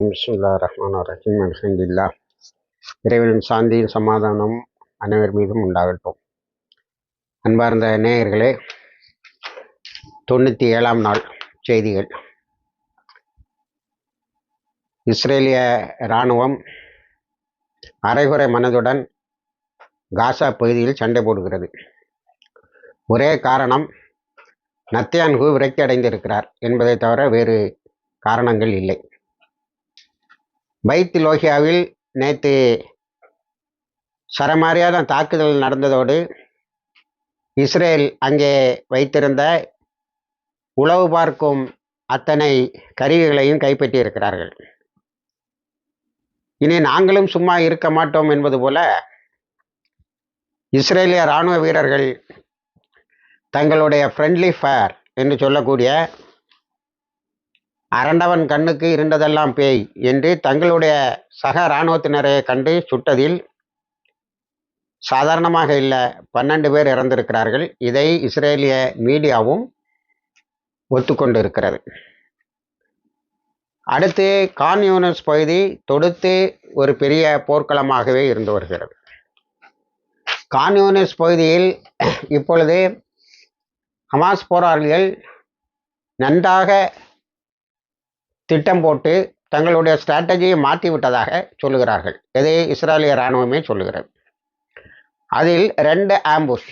பிஸ்மில்லா ரஹ்மான் ரஹீம் அல்ஹம்துலில்லாஹ். இறைவனின் சாந்தியும் சமாதானம் அனைவர் மீதும் உண்டாகட்டும். அன்பார்ந்த நேயர்களே தொண்ணூற்றி ஏழாம் நாள் செய்திகள். இஸ்ரேலிய இராணுவம் அரைகுறை மனதுடன் காசா பகுதியில் சண்டை போடுகிறது. ஒரே காரணம் நத்தியான்கு விரக்தி அடைந்திருக்கிறார் என்பதை தவிர வேறு காரணங்கள் இல்லை. பைத் லோகியாவில் நேற்று சரமாரியான தாக்குதல் நடந்ததோடு இஸ்ரேல் அங்கே வைத்திருந்த உளவு பார்க்கும் அத்தனை கருவிகளையும் கைப்பற்றியிருக்கிறார்கள். இனி நாங்களும் சும்மா இருக்க மாட்டோம் என்பது போல இஸ்ரேலிய இராணுவ வீரர்கள் தங்களுடைய ஃப்ரெண்ட்லி ஃபயர் என்று சொல்லக்கூடிய அரண்டவன் கண்ணுக்கு இருண்டதெல்லாம் பேய் என்று தங்களுடைய சக இராணுவத்தினரை கண்டு சுட்டதில் சாதாரணமாக இல்லை. பன்னெண்டு பேர் இறந்திருக்கிறார்கள். இதை இஸ்ரேலிய மீடியாவும் ஒத்துக்கொண்டு இருக்கிறது அடுத்து கான் யூனிஸ் பகுதி தொடுத்து ஒரு பெரிய போர்க்களமாகவே இருந்து வருகிறது. கான் யூனிஸ் பகுதியில் இப்பொழுது ஹமாஸ் போராளிகள் நன்றாக திட்டம் போட்டு தங்களுடைய ஸ்ட்ராட்டஜியை மாற்றி விட்டதாக சொல்லுகிறார்கள். எதை இஸ்ரேலிய இராணுவமே சொல்லுகிறது. அதில் ரெண்டு ஆம்புஷ்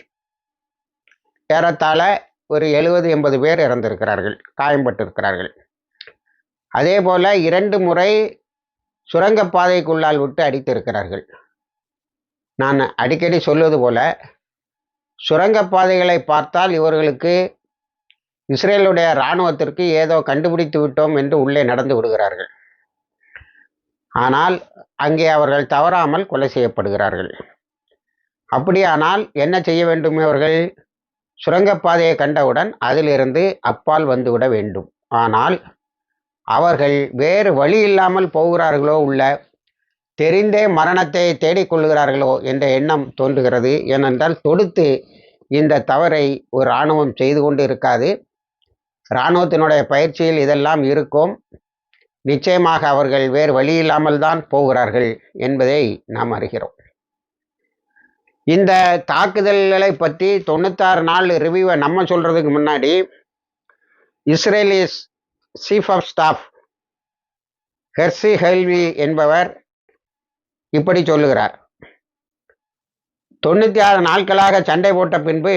ஏறத்தாழ ஒரு எழுபது எண்பது பேர் இறந்திருக்கிறார்கள் காயம்பட்டிருக்கிறார்கள். அதே போல இரண்டு முறை சுரங்கப்பாதைக்குள்ளால் விட்டு அடித்திருக்கிறார்கள். நான் அடிக்கடி சொல்வது போல சுரங்கப்பாதைகளை பார்த்தால் இவர்களுக்கு இஸ்ரேலுடைய இராணுவத்திற்கு ஏதோ கண்டுபிடித்து விட்டோம் என்று உள்ளே நடந்து விடுகிறார்கள். ஆனால் அங்கே அவர்கள் தவறாமல் கொலை செய்யப்படுகிறார்கள். அப்படியானால் என்ன செய்ய வேண்டும் அவர்கள் சுரங்கப்பாதையை கண்டவுடன் அதிலிருந்து அப்பால் வந்துவிட வேண்டும். ஆனால் அவர்கள் வேறு வழி இல்லாமல் போகிறார்களோ உள்ள தெரிந்தே மரணத்தை தேடிக்கொள்கிறார்களோ என்ற எண்ணம் தோன்றுகிறது. ஏனென்றால் தொடுத்து இந்த தவறை ஒரு இராணுவம் செய்து கொண்டு இருக்காது இராணுவத்தினுடைய பயிற்சியில் இதெல்லாம் இருக்கும். நிச்சயமாக அவர்கள் வேறு வழி இல்லாமல் தான் போகிறார்கள் என்பதை நாம் அறிகிறோம். இந்த தாக்குதல்களை பற்றி தொண்ணூத்தாறு நாள் ரிவ்யூவை நம்ம சொல்கிறதுக்கு முன்னாடி Israeli chief of staff Herzi Halevi என்பவர் இப்படி சொல்லுகிறார். தொண்ணூற்றி ஆறு நாட்களாக சண்டை போட்ட பின்பு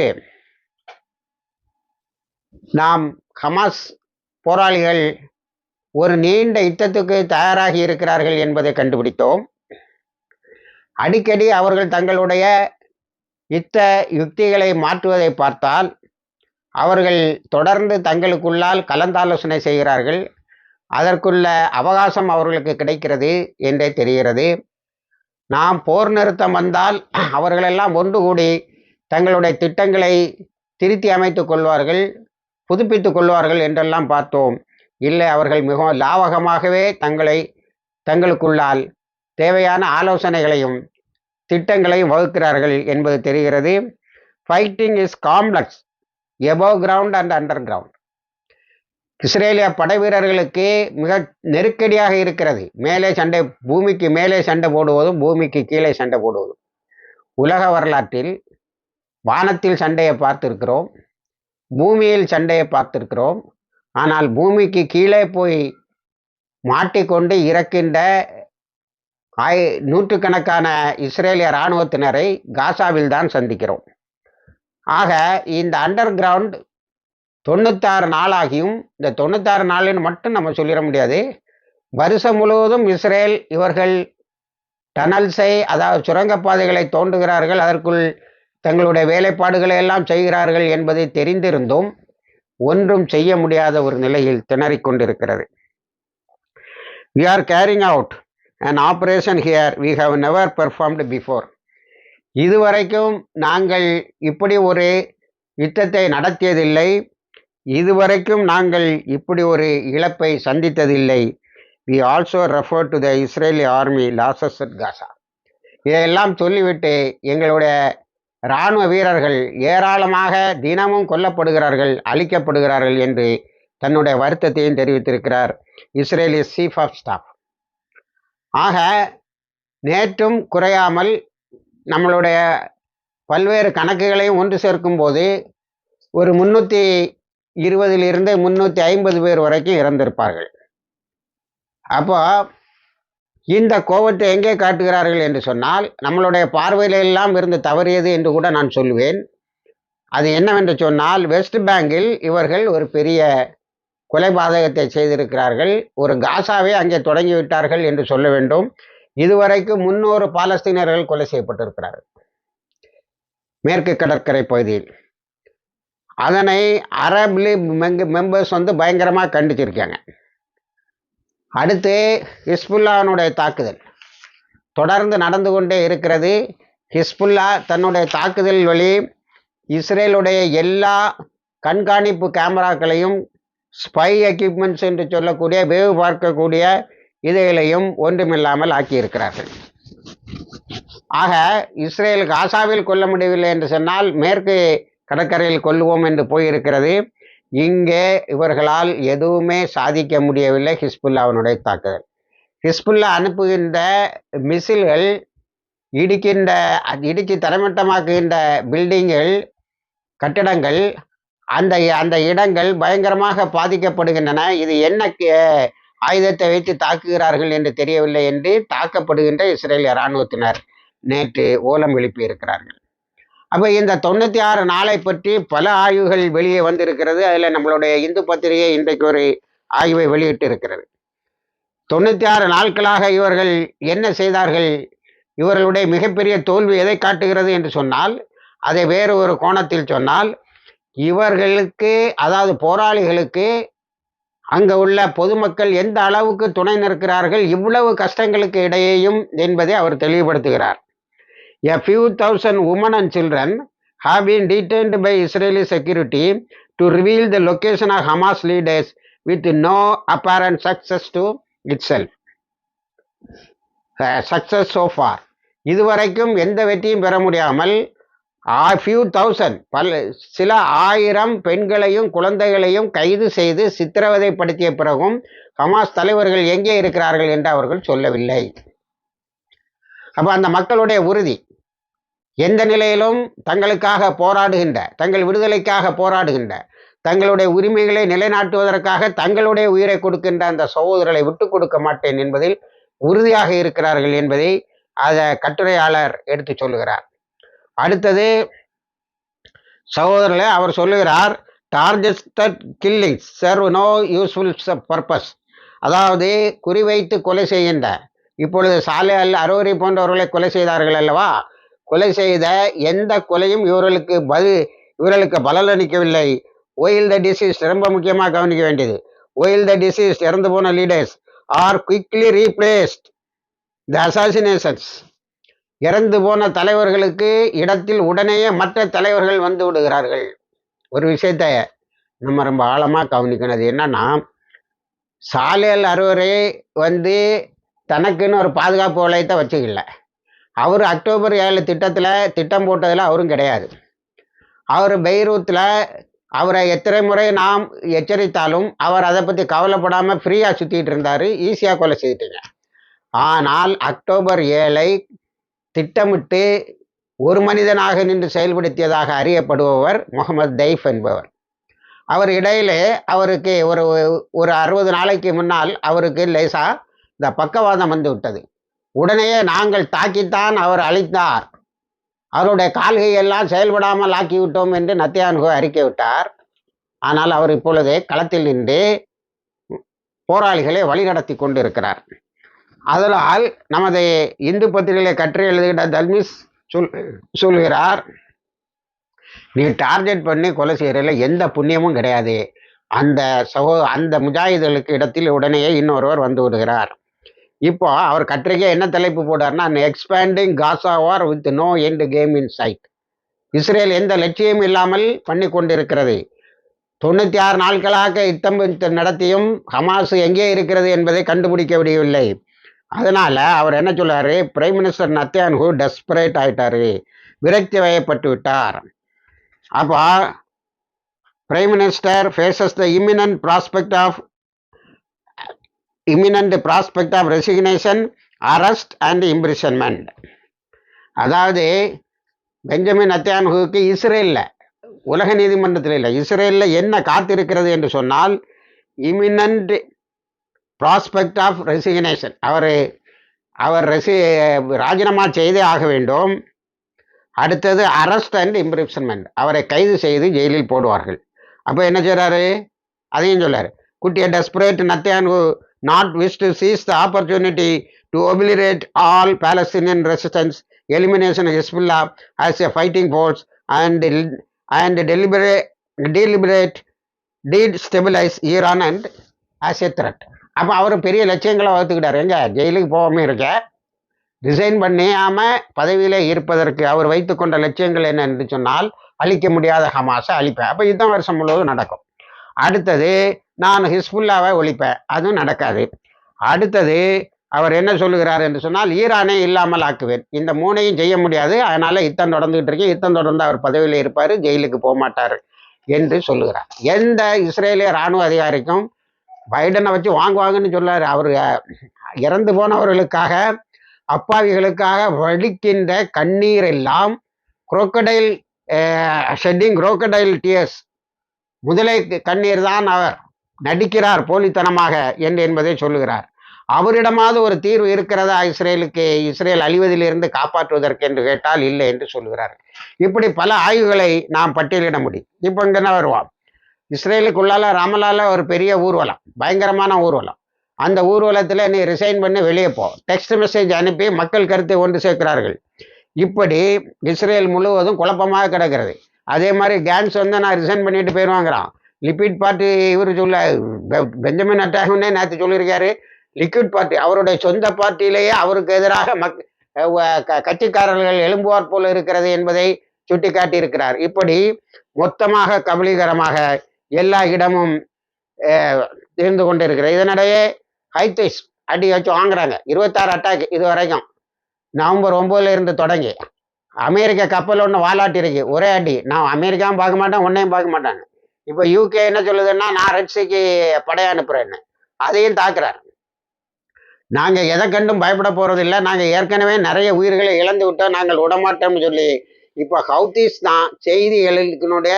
நாம் ஹமாஸ் போராளிகள் ஒரு நீண்ட யுத்தத்துக்கு தயாராகி இருக்கிறார்கள் என்பதை கண்டுபிடித்தோம். அடிக்கடி அவர்கள் தங்களுடைய யுத்த யுக்திகளை மாற்றுவதை பார்த்தால் அவர்கள் தொடர்ந்து தங்களுக்குள்ளால் கலந்தாலோசனை செய்கிறார்கள். அதற்குள்ள அவகாசம் அவர்களுக்கு கிடைக்கிறது என்றே தெரிகிறது. நாம் போர் நிறுத்தம் வந்தால் அவர்களெல்லாம் ஒன்று கூடி தங்களுடைய திட்டங்களை திருத்தி அமைத்துக் கொள்வார்கள். புதுப்பித்துக் கொள்வார்கள் என்றெல்லாம் பார்த்தோம். இல்லை அவர்கள் மிகவும் லாவகமாகவே தங்களை தங்களுக்குள்ளால் தேவையான ஆலோசனைகளையும் திட்டங்களையும் வகுக்கிறார்கள் என்பது தெரிகிறது. Fighting is complex above ground and under ground இஸ்ரேலிய படை வீரர்களுக்கு மிக நெருக்கடியாக இருக்கிறது. மேலே சண்டை பூமிக்கு மேலே சண்டை போடுவதும் பூமிக்கு கீழே சண்டை போடுவதும். உலக வரலாற்றில் வானத்தில் சண்டையை பார்த்துருக்கிறோம். பூமியில் சண்டையை பார்த்துருக்கிறோம். ஆனால் பூமிக்கு கீழே போய் மாட்டிக்கொண்டு இறக்கின்ற ஆய் நூற்றுக்கணக்கான இஸ்ரேலிய இராணுவத்தினரை காசாவில் தான் சந்திக்கிறோம். ஆக இந்த அண்டர் கிரவுண்ட் தொண்ணூத்தாறு நாளாகியும் இந்த தொண்ணூத்தாறு நாளுன்னு மட்டும் நம்ம சொல்லிட முடியாது. வருஷம் முழுவதும் இஸ்ரேல் இவர்கள் டனல்ஸை அதாவது சுரங்கப்பாதைகளை தோண்டுகிறார்கள். அதற்குள் தங்களுடைய வேலைப்பாடுகளை எல்லாம் செய்கிறார்கள் என்பதை தெரிந்திருந்தும் ஒன்றும் செய்ய முடியாத ஒரு நிலையில் திணறிக் கொண்டிருக்கிறது. We are carrying out and operation here we have never performed before இதுவரைக்கும் நாங்கள் இப்படி ஒரு யுத்தத்தை நடத்தியதில்லை. இதுவரைக்கும் நாங்கள் இப்படி ஒரு இழப்பை சந்தித்ததில்லை. We also refer to the Israeli army losses Gaza இதையெல்லாம் சொல்லிவிட்டு எங்களுடைய இராணுவ வீரர்கள் ஏராளமாக தினமும் கொல்லப்படுகிறார்கள் அழிக்கப்படுகிறார்கள் என்று தன்னுடைய வருத்தத்தையும் தெரிவித்திருக்கிறார் இஸ்ரேலிய சீஃப் ஆஃப் ஸ்டாஃப் ஆக நேற்றும் குறையாமல் நம்மளுடைய பல்வேறு கணக்குகளையும் ஒன்று சேர்க்கும் போது ஒரு முந்நூற்றி இருபதிலிருந்து முந்நூற்றி ஐம்பது பேர் வரைக்கும் இறந்திருப்பார்கள். அப்போ இந்த கோபத்தை எங்கே காட்டுகிறார்கள் என்று சொன்னால் நம்மளுடைய பார்வையில் எல்லாம் இருந்து தவறியது என்று கூட நான் சொல்லுவேன் அது என்னவென்று சொன்னால் வெஸ்ட் பேங்கில் இவர்கள் ஒரு பெரிய கொலைபாதகத்தை செய்திருக்கிறார்கள். ஒரு காசாவை அங்கே தொடங்கி விட்டார்கள் என்று சொல்ல வேண்டும். இதுவரைக்கும் முன்னூறு பாலஸ்தீனர்கள் கொலை செய்யப்பட்டிருக்கிறார்கள். மேற்கு கடற்கரை பகுதியில். அதனை அரப் லீக் மெம்பர்ஸ் வந்து பயங்கரமாக கண்டிச்சிருக்காங்க. அடுத்து ஹிஸ்புல்லானுடைய தாக்குதல். தொடர்ந்து நடந்து கொண்டே இருக்கிறது. ஹிஸ்புல்லா தன்னுடைய தாக்குதல் வழி இஸ்ரேலுடைய எல்லா கண்காணிப்பு கேமராக்களையும் ஸ்பை எக்யூப்மெண்ட்ஸ் என்று சொல்லக்கூடிய வேவு பார்க்கக்கூடிய இதைகளையும் ஒன்றுமில்லாமல் ஆக்கியிருக்கிறார்கள். ஆக இஸ்ரேல் காசாவில் கொல்ல முடியவில்லை என்று சொன்னால் மேற்கு கடற்கரையில் கொல்லுவோம் என்று போயிருக்கிறது. இங்கே இவர்களால் எதுவுமே சாதிக்க முடியவில்லை ஹிஸ்புல்லாவினுடைய தாக்குதல். ஹிஸ்புல்லா அனுப்புகின்ற மிசில்கள் இடிக்கின்ற இடித்து தரமட்டமாக்குகின்ற பில்டிங்கள் கட்டிடங்கள் அந்த அந்த இடங்கள் பயங்கரமாக பாதிக்கப்படுகின்றன. இது என்ன ஆயுதத்தை வைத்து தாக்குகிறார்கள் என்று தெரியவில்லை என்று தாக்கப்படுகின்ற இஸ்ரேல் இராணுவத்தினர் நேற்று ஓலம் எழுப்பியிருக்கிறார்கள். அப்போ இந்த தொண்ணூற்றி ஆறு நாளை பற்றி பல ஆய்வுகள் வெளியே வந்திருக்கிறது. அதில் நம்மளுடைய இந்து பத்திரிகை இன்றைக்கு ஒரு ஆய்வை வெளியிட்டு இருக்கிறது தொண்ணூற்றி ஆறு நாட்களாக இவர்கள் என்ன செய்தார்கள்? இவர்களுடைய மிகப்பெரிய தோல்வி எதை காட்டுகிறது என்று சொன்னால் அதை வேறு ஒரு கோணத்தில் சொன்னால் இவர்களுக்கு அதாவது போராளிகளுக்கு அங்கே உள்ள பொதுமக்கள் எந்த அளவுக்கு துணை நிற்கிறார்கள் இவ்வளவு கஷ்டங்களுக்கு இடையேயும் என்பதை அவர் தெளிவுபடுத்துகிறார். A few thousand women and children have been detained by Israeli security to reveal the location of Hamas leaders with no apparent success to itself. Uh, success so far. இதுவரைக்கும் எந்த வெற்றியும் பெற முடியாமல் ஃபியூ தௌசண்ட் பல சில ஆயிரம் பெண்களையும் குழந்தைகளையும் கைது செய்து சித்திரவதைப்படுத்திய பிறகும் ஹமாஸ் தலைவர்கள் எங்கே இருக்கிறார்கள் என்று அவர்கள் சொல்லவில்லை அப்போ அந்த மக்களுடைய உறுதி எந்த நிலையிலும் தங்களுக்காக போராடுகின்ற தங்கள் விடுதலைக்காக போராடுகின்ற தங்களுடைய உரிமைகளை நிலைநாட்டுவதற்காக தங்களுடைய உயிரை கொடுக்கின்ற அந்த சகோதரர்களை விட்டு கொடுக்க மாட்டேன் என்பதில் உறுதியாக இருக்கிறார்கள் என்பதை அதை கட்டுரையாளர் எடுத்து சொல்லுகிறார். அடுத்தது சகோதரர்களே அவர் சொல்லுகிறார் targeted killings serve no useful purpose அதாவது குறிவைத்து கொலை செய்கின்ற இப்பொழுது சாலை அல்ல அரோரி போன்றவர்களை கொலை செய்தார்கள் அல்லவா? கொலை செய்த எந்த கொலையும் இவர்களுக்கு பது இவர்களுக்கு பலனளிக்கவில்லை ஒயில் த டிசீஸ் ரொம்ப முக்கியமாக கவனிக்க வேண்டியது. ஒயில் த டிசீஸ் இறந்து போன leaders are quickly replaced the assassinations இறந்து போன தலைவர்களுக்கு இடத்தில் உடனேயே மற்ற தலைவர்கள் வந்து விடுகிறார்கள். ஒரு விஷயத்த நம்ம ரொம்ப ஆழமாக கவனிக்கணும். என்னன்னா சாலையில் அறுவரே வந்து தனக்குன்னு ஒரு பாதுகாப்பு வளையத்தை வச்சுக்கல. அவர் அக்டோபர் ஏழு திட்டத்தில் திட்டம் போட்டதில் அவரும் கிடையாது. அவர் பெய்ரூத்தில் அவரை எத்தனை முறை நாம் எச்சரித்தாலும் அவர் அதை பற்றி கவலைப்படாமல் ஃப்ரீயாக சுற்றிட்டு இருந்தார். ஈஸியாக கொலை செய்துட்டீங்க. ஆனால் அக்டோபர் ஏழை திட்டமிட்டு ஒரு மனிதனாக நின்று செயல்படுத்தியதாக அறியப்படுபவர் முகமது தைஃப் என்பவர். அவர் இடையிலே அவருக்கு ஒரு ஒரு அறுபது நாளைக்கு முன்னால் அவருக்கு லேசா இந்த பக்கவாதம் வந்து விட்டது. உடனே நாங்கள் தாக்கித்தான் அவர் அழித்தார். அவருடைய கால்கையெல்லாம் செயல்படாமல் ஆக்கிவிட்டோம் என்று நத்தியான்கோ அறிக்கை விட்டார். ஆனால் அவர் இப்பொழுது களத்தில் நின்று போராளிகளை வழிநடத்தி கொண்டிருக்கிறார். அதனால் நமது இந்து பத்திரிகை கற்று எழுதுகிற தல்மிஸ் சொல் சொல்கிறார் நீ டார்கெட் பண்ணி கொலை செய்கிறதுல எந்த புண்ணியமும் கிடையாது. அந்த சகோ அந்த முஜாஹிதர்களுக்கு இடத்தில் உடனேயே இன்னொருவர் வந்து விடுகிறார். இப்போ அவர் கட்டுரைக்கே என்ன தலைப்பு போட்டார்னா expanding Gaza war with no end game inside Israel எந்த லட்சியம் இல்லாமல் பண்ணி கொண்டிருக்கிறது. தொண்ணூற்றி ஆறு நாட்களாக யுத்தம் நடத்தியும் ஹமாஸ் எங்கே இருக்கிறது என்பதை கண்டுபிடிக்க முடியவில்லை. அதனால அவர் என்ன சொல்றாரு? பிரைம் மினிஸ்டர் நத்தியான்ஹூ டெஸ்பரேட் ஆயிட்டாரு. விரக்தி வயப்பட்டு விட்டார். அப்போ prime minister faces the imminent prospect of imminent prospect of resignation arrest and imprisonment அதாவது பெஞ்சமின் நத்தியான்ஹுக்கு இஸ்ரேலில் உலக நீதிமன்றத்தில் இல்லை. இஸ்ரேலில் என்ன காத்திருக்கிறது என்று சொன்னால் இமினண்ட் ப்ராஸ்பெக்ட் ஆஃப் ரெசிக்னேஷன் அவர் அவர் ரெசி ராஜினாமா செய்தே ஆக வேண்டும். அடுத்தது அரஸ்ட் அண்ட் இம்ப்ரிசன்மெண்ட் அவரை கைது செய்து ஜெயிலில் போடுவார்கள். அப்போ என்ன செய்கிறாரு அதையும் சொல்கிறார் குட்டிய டெஸ்பரேட் நத்தியான் not wish to seize the opportunity to obliterate all Palestinian resistance, elimination of as a fighting fighting and and, and deliberate, destabilise Iran and as a threat அப்போ அவர் பெரிய லட்சியங்களை வகுத்துக்கிட்டார் எங்க? ஜெயிலுக்கு போகாமல் இருக்க. ரிசைன் பண்ணியாமல் பதவியில் இருப்பதற்கு அவர் வைத்துக்கொண்ட லட்சியங்கள் என்ன என்று சொன்னால் அழிக்க முடியாத ஹமாஸை அழிப்பேன். அப்போ இதுதான் வருஷம் முழுவதும் நடக்கும். அடுத்தது நான் ஹிஸ்புல்லாவை ஒழிப்பேன். அதுவும் நடக்காது. அடுத்தது அவர் என்ன சொல்லுகிறார் என்று சொன்னால் ஈரானே இல்லாமல் ஆக்குவேன். இந்த மூணையும் செய்ய முடியாது. அதனால யுத்தம் தொடர்ந்துகிட்டு இருக்கேன் யுத்தம் தொடர்ந்து அவர் பதவியில் இருப்பார். ஜெயிலுக்கு போக மாட்டார் என்று சொல்லுகிறார். எந்த இஸ்ரேலிய இராணுவ அதிகாரிக்கும் பைடனை வச்சு வாங்குவாங்கன்னு சொல்லார். அவர் இறந்து போனவர்களுக்காக அப்பாவிகளுக்காக வடிக்கின்ற கண்ணீர் எல்லாம் குரோக்கடைல் ஷெட்டிங் குரோக்கடைல் டியர்ஸ் முதலை கண்ணீர் தான் அவர். நடிக்கிறார் போலித்தனமாக என்று என்பதை சொல்லுகிறார். அவரிடமாவது ஒரு தீர்வு இருக்கிறதா இஸ்ரேலுக்கு இஸ்ரேல் அழிவதிலிருந்து காப்பாற்றுவதற்கு என்று கேட்டால் இல்லை என்று சொல்லுகிறார். இப்படி பல ஆய்வுகளை நாம் பட்டியலிட முடியும். இப்போ இங்கே என்ன வருவோம். இஸ்ரேலுக்குள்ளால ராமலால ஒரு பெரிய ஊர்வலம் பயங்கரமான ஊர்வலம். அந்த ஊர்வலத்தில் நீ ரிசைன் பண்ணி வெளியே போ. டெக்ஸ்ட் மெசேஜ் அனுப்பி மக்கள் கருத்தை ஒன்று சேர்க்கிறார்கள். இப்படி இஸ்ரேல் முழுவதும் குழப்பமாக கிடக்கிறது. அதே மாதிரி கேன்ஸ் வந்து நான் ரிசைன் பண்ணிட்டு போயிடுவாங்கிறான் லிப்பிட் பார்ட்டி இவர் சொல்ல பெஞ்சமின் அட்டாகனே நேற்று சொல்லியிருக்காரு. லிக்விட் பார்ட்டி அவருடைய சொந்த பார்ட்டியிலேயே அவருக்கு எதிராக மக் கட்சிக்காரர்கள் எழும்புவார் போல இருக்கிறது என்பதை சுட்டிக்காட்டியிருக்கிறார். இருக்கிறார் இப்படி மொத்தமாக கபலீகரமாக எல்லா இடமும் இருந்து கொண்டிருக்கிறது. இதனிடையே ஹைத்திஸ் அடி வச்சு வாங்குறாங்க. இருபத்தாறு அட்டாக் இது வரைக்கும். நவம்பர் ஒம்போதுல இருந்து தொடங்கி. அமெரிக்க கப்பல் ஒன்று வாலாட்டி இருக்கு ஒரே அடி. நான் அமெரிக்காவும் பார்க்க மாட்டேன் ஒன்றையும் பார்க்க மாட்டாங்க. இப்போ யூகே என்ன சொல்லுதுன்னா நான் ரஷ்யக்கு படையை அனுப்புறேன்னு. அதையும் தாக்குறாரு. நாங்கள் எதை கண்டும் பயப்பட போகிறதில்ல நாங்கள் ஏற்கனவே நிறைய உயிர்களை இழந்து விட்டோம். நாங்கள் விடமாட்டோம்னு சொல்லி இப்போ ஹவுதீஸ் தான் செய்திகளுக்கினுடைய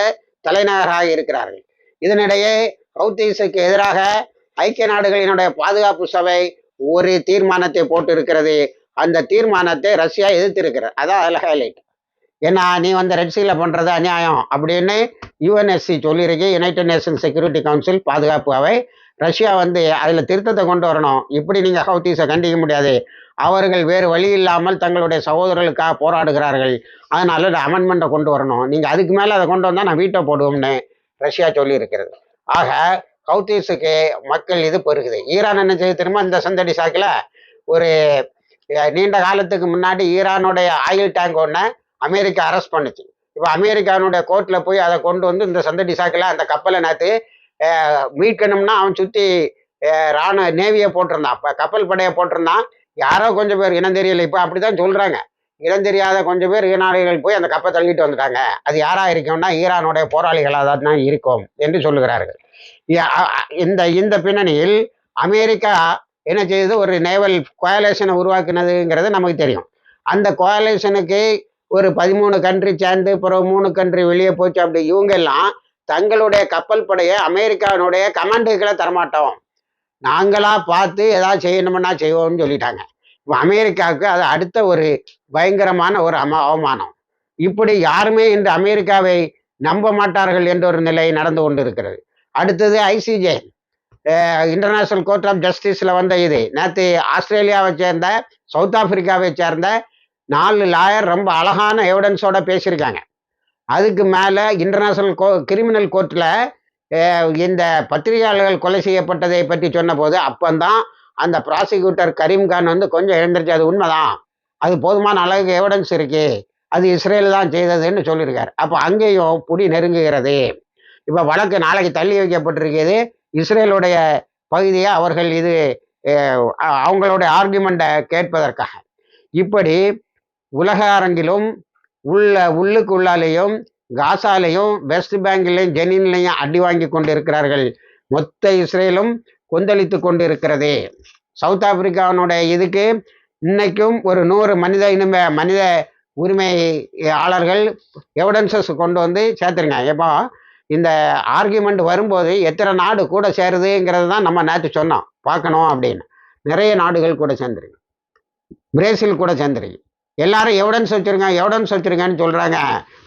தலைநகராக இருக்கிறார்கள். இதனிடையே ஹவுதீஸுக்கு எதிராக ஐக்கிய நாடுகளினுடைய பாதுகாப்பு சபை ஒரு தீர்மானத்தை போட்டு இருக்கிறது அந்த தீர்மானத்தை ரஷ்யா எதிர்த்திருக்கிறார் அதான் அதில் ஹைலைட் ஏன்னா நீ வந்து ரெட்சியில் பண்ணுறது அநியாயம். அப்படின்னு யுஎன்எஸ்சி சொல்லியிருக்கு யுனைடெட் நேஷன் செக்யூரிட்டி கவுன்சில் பாதுகாப்பு அவை. ரஷ்யா வந்து அதில் திருத்தத்தை கொண்டு வரணும். இப்படி நீங்கள் ஹவுத்தீஸை கண்டிக்க முடியாது. அவர்கள் வேறு வழி இல்லாமல் தங்களுடைய சகோதரர்களுக்காக போராடுகிறார்கள். அதனால இந்த அமெண்ட்மெண்ட்டை கொண்டு வரணும். நீங்கள் அதுக்கு மேலே அதை கொண்டு வந்தால் நான் வீட்டை போடுவோம்னு ரஷ்யா சொல்லியிருக்கிறது. ஆக ஹவுத்தீஸுக்கு மக்கள் இது பெருகுது. ஈரான் என்ன செய்ய திரும்ப இந்த சந்தடி சாக்கில் ஒரு நீண்ட காலத்துக்கு முன்னாடி ஈரானுடைய ஆயில் டேங்க் ஒன்று அமெரிக்கா அரெஸ்ட் பண்ணுச்சு. இப்போ அமெரிக்கானுடைய கோர்ட்டில் போய் அதை கொண்டு வந்து இந்த சந்தடி சாக்கில் அந்த கப்பலை நேற்று மீட்கணும்னா அவன் சுற்றி ராணுவ நேவியை போட்டிருந்தான். அப்போ கப்பல் படையை போட்டிருந்தான். யாரோ கொஞ்சம் பேர் இனம் தெரியல. இப்போ அப்படி தான் சொல்கிறாங்க இடம் தெரியாத கொஞ்சம் பேர் ஈரானிகள் போய் அந்த கப்பை தள்ளிட்டு வந்துட்டாங்க. அது யாராக இருக்கும்னா ஈரானுடைய போராளிகளாக தான் இருக்கும் என்று சொல்லுகிறார்கள். இந்த இந்த பின்னணியில் அமெரிக்கா என்ன செய்தது? ஒரு நேவல் கோயலேஷனை உருவாக்குனதுங்கிறது நமக்கு தெரியும். அந்த கோயலேஷனுக்கு ஒரு பதிமூணு கண்ட்ரி சேர்ந்து பிறகு மூணு கண்ட்ரி வெளியே போச்சு அப்படி. இவங்க எல்லாம் தங்களுடைய கப்பல் படையை அமெரிக்காவினுடைய கமாண்டுகளை தரமாட்டோம். நாங்களா பார்த்து ஏதாவது செய்யணும்னா செய்வோம்னு சொல்லிட்டாங்க. அமெரிக்காவுக்கு அது அடுத்த ஒரு பயங்கரமான ஒரு அம அவமானம். இப்படி யாருமே இன்று அமெரிக்காவை நம்ப மாட்டார்கள் என்ற ஒரு நிலை நடந்து கொண்டு இருக்கிறது அடுத்தது ஐசிஜே இன்டர்நேஷ்னல் கோர்ட் ஆஃப் ஜஸ்டிஸில் வந்த இது. நேற்று ஆஸ்திரேலியாவை சேர்ந்த சவுத் ஆப்பிரிக்காவை சேர்ந்த நாலு லாயர் ரொம்ப அழகான எவிடன்ஸோட பேசியிருக்காங்க. அதுக்கு மேலே இன்டர்நேஷ்னல் கோ கிரிமினல் கோர்ட்டில் இந்த பத்திரிகையாளர்கள் கொலை செய்யப்பட்டதை பற்றி சொன்னபோது அப்போந்தான் அந்த ப்ராசிக்யூட்டர் கரீம்கான் வந்து கொஞ்சம் எழுந்திருச்சு அது உண்மைதான். அது போதுமான அளவுக்கு எவிடன்ஸ் இருக்கு. அது இஸ்ரேல் தான் செய்ததுன்னு சொல்லியிருக்காரு. அப்போ அங்கேயும் புடி நெருங்குகிறது. இப்போ வழக்கு நாளைக்கு தள்ளி வைக்கப்பட்டிருக்கிறது. இஸ்ரேலுடைய பகுதியை அவர்கள் இது அவங்களுடைய ஆர்குமெண்ட்டை கேட்பதற்காக. இப்படி உலக அரங்கிலும் உள்ள உள்ளுக்குள்ளாலேயும் காசாலேயும் வெஸ்ட் பேங்கிலையும் ஜெனின்லையும் அடி வாங்கி கொண்டு இருக்கிறார்கள் மொத்த இஸ்ரேலும் கொந்தளித்து கொண்டு இருக்கிறது சவுத் ஆப்பிரிக்காவினுடைய இதுக்கு இன்னைக்கும் ஒரு நூறு மனித இனிமே மனித உரிமையாளர்கள் எவிடன்சஸ் கொண்டு வந்து சேர்த்துருங்க. எப்போ இந்த ஆர்கியூமெண்ட் வரும்போது எத்தனை நாடு கூட சேருதுங்கிறது தான் நம்ம நேற்று சொன்னோம். பார்க்கணும் அப்படின்னு. நிறைய நாடுகள் கூட சேர்ந்துருக்கு. பிரேசில் கூட சேர்ந்துருக்கு. எல்லாரும் எவிடன்ஸ் வச்சுருங்க எவிடன்ஸ் வச்சுருங்கன்னு சொல்கிறாங்க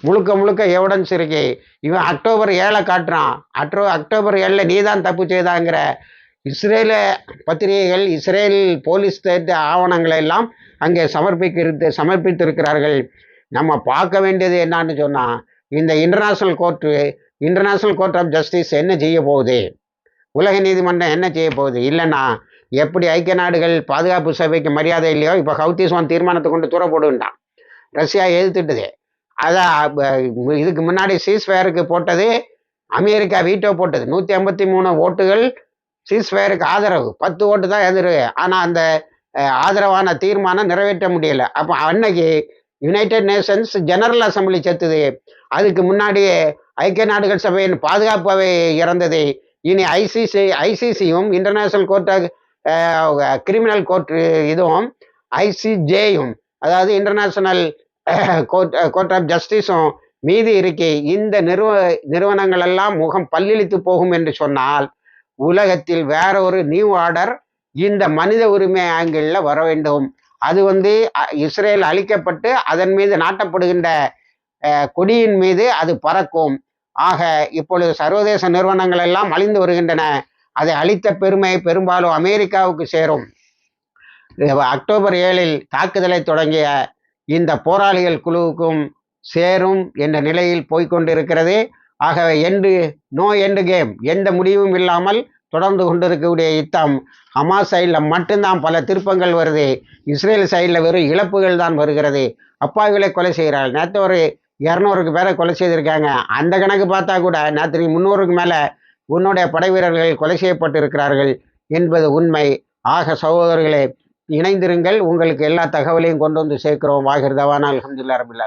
முழுக்க முழுக்க எவிடன்ஸ் இருக்கு. இவன் அக்டோபர் ஏழை காட்டுறான். அக்டோ அக்டோபர் ஏழில் நீ தான் தப்பு செய்தாங்கிற இஸ்ரேல பத்திரிகைகள் இஸ்ரேல் போலீஸ் தேர்ந்த ஆவணங்களை எல்லாம் அங்கே சமர்ப்பிக்கிறது சமர்ப்பித்திருக்கிறார்கள். நம்ம பார்க்க வேண்டியது என்னான்னு சொன்னால் இந்த international court international court of justice என்ன செய்ய போகுது? உலக நீதிமன்றம் என்ன செய்ய போகுது? இல்லைன்னா எப்படி ஐக்கிய நாடுகள் பாதுகாப்பு சபைக்கு மரியாதை இல்லையோ இப்போ ஹவுத்தீஸ்வான் தீர்மானத்தை கொண்டு தூர போடுன்றான் ரஷ்யா எதிர்த்துட்டுது. அதான் இதுக்கு முன்னாடி சீஸ்ஃபயருக்கு போட்டது அமெரிக்கா வீட்டோ போட்டது. நூற்றி ஐம்பத்தி மூணு ஓட்டுகள் சீஸ்ஃபயருக்கு ஆதரவு. பத்து ஓட்டு தான் எதிர் ஆனால் அந்த ஆதரவான தீர்மானம் நிறைவேற்ற முடியலை. அப்போ அன்னைக்கு யுனைடெட் நேஷன்ஸ் ஜெனரல் அசம்பிளி செத்துது. அதுக்கு முன்னாடியே ஐக்கிய நாடுகள் சபையின் பாதுகாப்பு அவை இறந்தது. இனி ஐசிசி ஐசிசியும் இன்டர்நேஷனல் கோர்ட் கிரிமினல் கோர்ட் இதுவும் ஐசிஜேயும் அதாவது இன்டர்நேஷனல் கோர்ட் கோர்ட் ஆஃப் ஜஸ்டிஸும் மீதி இருக்கே இந்த நிறுவ நிறுவனங்கள் எல்லாம் முகம் பல்லிழித்து போகும் என்று சொன்னால் உலகத்தில் வேற ஒரு நியூ ஆர்டர் இந்த மனித உரிமை ஆங்கிளில் வர வேண்டும். அது வந்து இஸ்ரேல் அழிக்கப்பட்டு அதன் மீது நாட்டப்படுகின்ற கொடியின் மீது அது பறக்கும். ஆக இப்பொழுது சர்வதேச நிறுவனங்கள் எல்லாம் அழிந்து வருகின்றன. அதை அளித்த பெருமை பெரும்பாலும் அமெரிக்காவுக்கு சேரும். அக்டோபர் ஏழில் தாக்குதலை தொடங்கிய இந்த போராளிகள் குழுவுக்கும் சேரும் என்ற நிலையில் போய்கொண்டிருக்கிறது ஆகவே எண்டு நோ எண்டு கேம் எந்த முடிவும் இல்லாமல் தொடர்ந்து கொண்டிருக்கக்கூடிய யுத்தம். ஹமாஸ் சைடில் மட்டும்தான் பல திருப்பங்கள் வருது. இஸ்ரேல் சைடில் வெறும் இழப்புகள் தான் வருகிறது. அப்பாவிகளை கொலை செய்கிறார்கள். நேற்று ஒரு இரநூறுக்கு பேரை கொலை செய்திருக்காங்க. அந்த கணக்கு பார்த்தா கூட நேற்று முந்நூறுக்கு மேலே உன்னுடைய படை வீரர்கள் கொலை செய்யப்பட்டிருக்கிறார்கள் என்பது உண்மை. ஆக சகோதரர்களே இணைந்திருங்கள். உங்களுக்கு எல்லா தகவலையும் கொண்டு வந்து சேர்க்கிறோம். வாகிருதவான அலமதுல்லா ரபில்லா